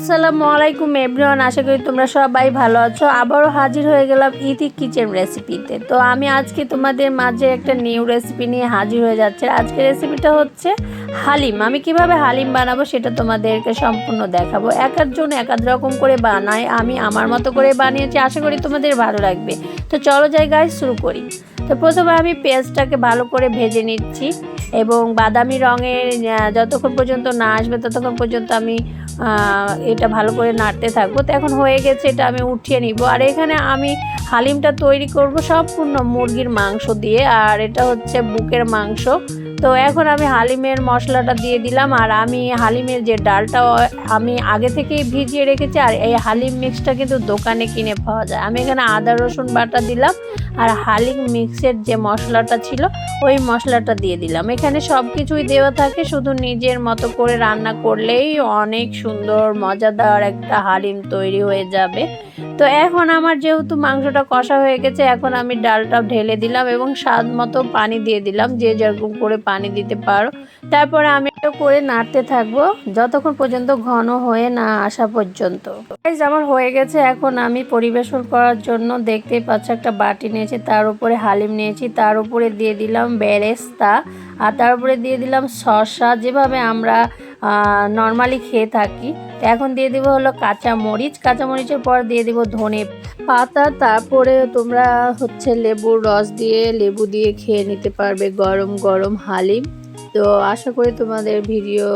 আসসালামু আলাইকুম এভরিওয়ান আশা করি তোমরা সবাই ভালো আছো। আবারও হাজির হয়ে গেলাম ইতি কিচেন রেসিপিতে তো আমি আজকে তোমাদের মাঝে একটা নিউ রেসিপি নিয়ে হাজির হয়ে যাচ্ছে। আজকে রেসিপিটা হচ্ছে হালিম। আমি কীভাবে হালিম বানাবো সেটা তোমাদেরকে সম্পূর্ণ দেখাবো। এক একজন এক এক রকম করে বানায়, আমি আমার মতো করে বানিয়েছি। আশা করি তোমাদের ভালো লাগবে। তো চলো যাই গাছ শুরু করি। তো প্রথমে আমি পেঁয়াজটাকে ভালো করে ভেজে নিচ্ছি এবং বাদামি রঙের যতক্ষণ পর্যন্ত না আসবে ততক্ষণ পর্যন্ত আমি এটা ভালো করে নাড়তে থাকব। তো এখন হয়ে গেছে, এটা আমি উঠিয়ে নিব। আর এখানে আমি হালিমটা তৈরি করব সম্পূর্ণ মুরগির মাংস দিয়ে। আর এটা হচ্ছে বুকের মাংস। তো এখন আমি হালিমের মশলাটা দিয়ে দিলাম, আর আমি হালিমের যে ডালটা, আমি আগে থেকেই ভিজিয়ে রেখেছি, আর এই হালিম মিক্সটা কিন্তু দোকানে কিনে পাওয়া যায়। আমি এখানে আদা, রসুন বাটা দিলাম, আর হালিম মিক্সের যে মশলাটা ছিল, ওই মশলাটা দিয়ে দিলাম। এখানে সব কিছুই দেওয়া থাকে, শুধু নিজের মতো করে রান্না করলেই অনেক সুন্দর, মজাদার একটা হালিম তৈরি হয়ে যাবে। তো এখন আমার যেহেতু মাংসটা কষা হয়ে গেছে, এখন আমি ডালটা ঢেলে দিলাম এবং স্বাদ মতো পানি দিয়ে দিলাম, যে যেরকম করে পানি দিতে পারো। তারপরে আমি এটা করে নাড়তে থাকব, যতক্ষণ পর্যন্ত ঘন হয়ে না আসা পর্যন্ত। আমার হয়ে গেছে। এখন আমি পরিবেশন করার জন্য দেখতেই পাচ্ছ একটা বাটি নিয়েছি, তার উপরে হালিম নিয়েছি, তার উপরে দিয়ে দিলাম বেরেস্তা, আর তার উপরে দিয়ে দিলাম শসা। যেভাবে আমরা নর্মালি খেয়ে থাকি। তো এখন দিয়ে দেবো হলো কাঁচা মরিচ কাঁচা মরিচের পর দিয়ে দেবো ধনে পাতা। তারপরে তোমরা হচ্ছে লেবুর রস দিয়ে, লেবু দিয়ে খেয়ে নিতে পারবে গরম গরম হালিম। তো আশা করি তোমাদের ভিডিও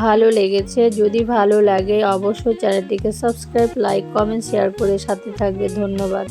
ভালো লেগেছে। যদি ভালো লাগে, অবশ্যই চ্যানেলটিকে সাবস্ক্রাইব লাইক কমেন্ট শেয়ার করে সাথে থাকবে। ধন্যবাদ।